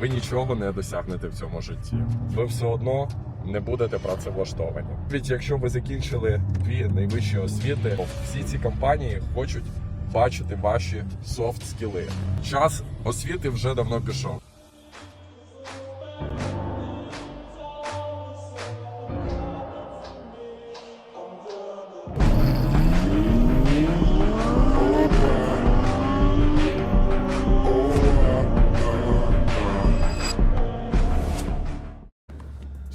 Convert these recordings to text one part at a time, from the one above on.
ви нічого не досягнете в цьому житті. Ви все одно не будете працевлаштовані. Навіть якщо ви закінчили дві найвищі освіти, всі ці компанії хочуть бачити ваші софт скіли. Час освіти вже давно пішов.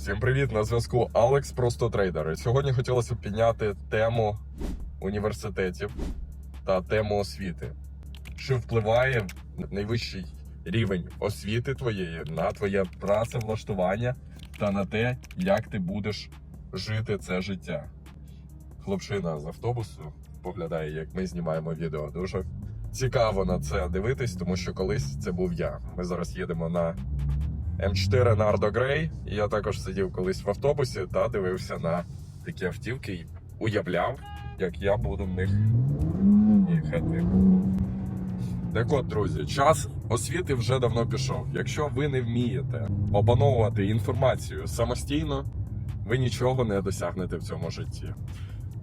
Всім привіт! На зв'язку Алекс Просто Трейдер. Сьогодні хотілося б підняти тему університетів та тему освіти. Чи впливає найвищий рівень освіти твоєї на твоє працевлаштування та на те, як ти будеш жити це життя? Хлопчина з автобусу поглядає, як ми знімаємо відео. Дуже цікаво на це дивитись, тому що колись це був я. Ми зараз їдемо на М4 Нардо Грей. Я також сидів колись в автобусі та дивився на такі автівки і уявляв, як я буду в них їхати. Так от, друзі, час освіти вже давно пішов. Якщо ви не вмієте опановувати інформацію самостійно, ви нічого не досягнете в цьому житті.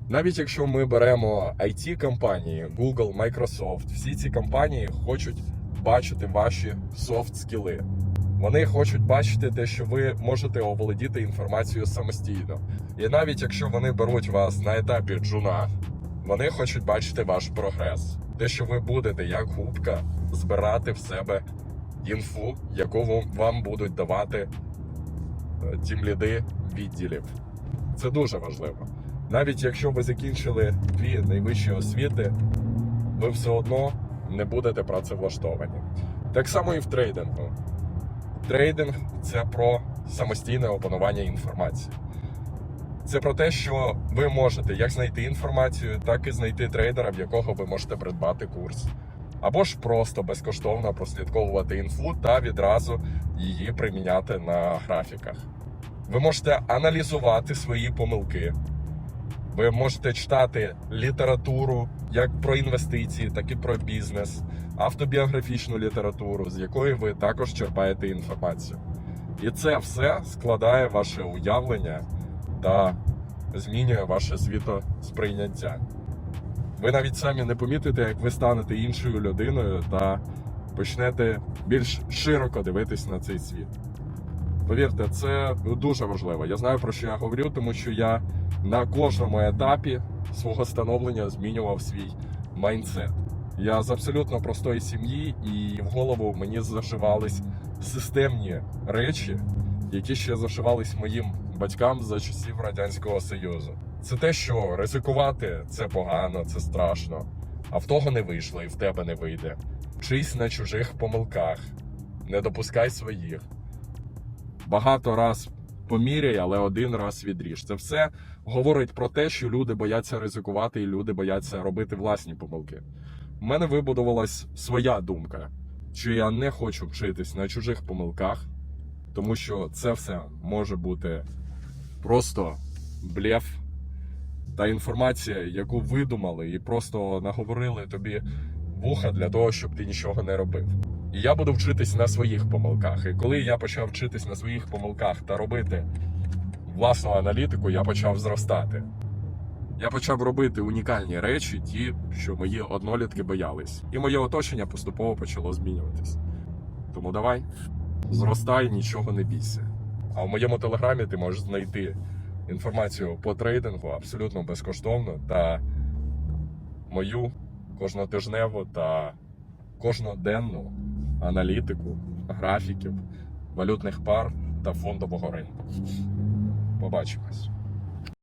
Навіть якщо ми беремо it компанії Google, Microsoft, всі ці компанії хочуть бачити ваші софт скіли. Вони хочуть бачити те, що ви можете оволодіти інформацією самостійно. І навіть якщо вони беруть вас на етапі джуна, вони хочуть бачити ваш прогрес. Те, що ви будете як губка збирати в себе інфу, яку вам- будуть давати е, тімліди відділів. Це дуже важливо. Навіть якщо ви закінчили дві найвищі освіти, ви все одно не будете працевлаштовані. Так само і в трейдингу. Трейдинг це про самостійне опанування інформації. Це про те, що ви можете як знайти інформацію, так і знайти трейдера, в якого ви можете придбати курс. Або ж просто безкоштовно прослідковувати інфу та відразу її приміняти на графіках. Ви можете аналізувати свої помилки. Ви можете читати літературу як про інвестиції, так і про бізнес, автобіографічну літературу, з якої ви також черпаєте інформацію. І це все складає ваше уявлення та змінює ваше світосприйняття. Ви навіть самі не помітите, як ви станете іншою людиною та почнете більш широко дивитись на цей світ. Повірте, це дуже важливо. Я знаю про що я говорю, тому що я на кожному етапі свого становлення змінював свій майндсет. Я з абсолютно простої сім'ї, і в голову мені зашивались системні речі, які ще зашивались моїм батькам за часів Радянського Союзу. Це те, що ризикувати це погано, це страшно. А в того не вийшло і в тебе не вийде. Вчись на чужих помилках, не допускай своїх. Багато раз поміряй, але один раз відріж. Це все говорить про те, що люди бояться ризикувати і люди бояться робити власні помилки. У мене вибудувалась своя думка, що я не хочу вчитись на чужих помилках, тому що це все може бути просто блеф та інформація, яку видумали і просто наговорили тобі вуха для того, щоб ти нічого не робив. І я буду вчитись на своїх помилках. І коли я почав вчитись на своїх помилках та робити власну аналітику, я почав зростати. Я почав робити унікальні речі, ті, що мої однолітки боялись. І моє оточення поступово почало змінюватись. Тому давай, зростай, нічого не бійся. А в моєму телеграмі ти можеш знайти інформацію по трейдингу абсолютно безкоштовно та мою кожнотижневу та кожноденну аналітику графіків, валютних пар та фондового ринку. Побачимось.